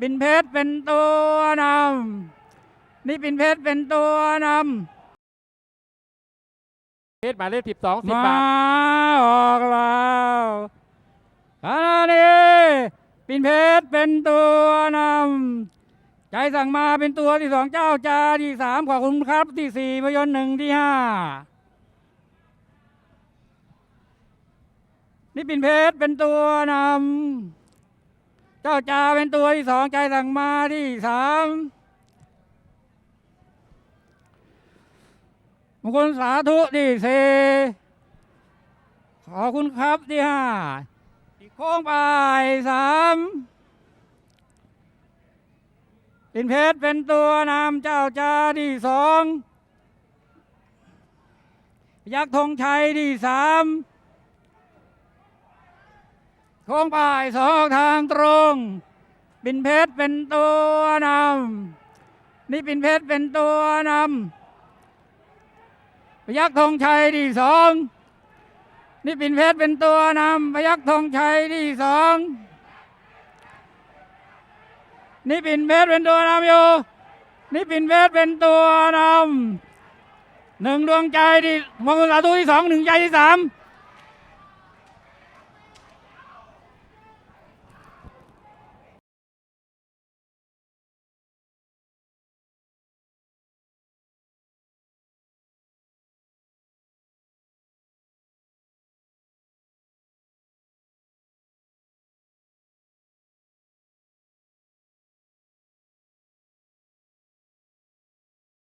ปินเพชรเป็นตัวนำนี่ปินเพชรเป็นตัวนำเพชรหมายเลขสิบสองสิบมาบาทออกแล้วขณะนี้ปินเพชรเป็นตัวนำใจสั่งมาเป็นตัวที่สองเจ้าจาที่สามขอบคุณครับ ที่สี่พยนต์หนึ่งที่ห้านี่ปินเพชรเป็นตัวนำ เจ้าจาเป็นตัวที่สองใจสั่งมาที่สามมงคลสาธุที่สี่ขอบคุณครับที่ห้าอีกโค้งไปสามปินเพชรเป็นตัวนำเจ้าจาที่สองยักษ์ธงชัยที่สาม โค้งไปสองทางตรง ปินเพชรเป็นตัวนำนี่ปินเพชรเป็นตัวนำพยักธงชัยที่สองนี่ปินเพชรเป็นตัวนำพยักธงชัยที่สองนี่ปินเพชรเป็นตัวนำอยู่นี่ปินเพชรเป็นตัวนำหนึ่งดวงใจที่มงคลสาธุที่สองหนึ่งใจที่สาม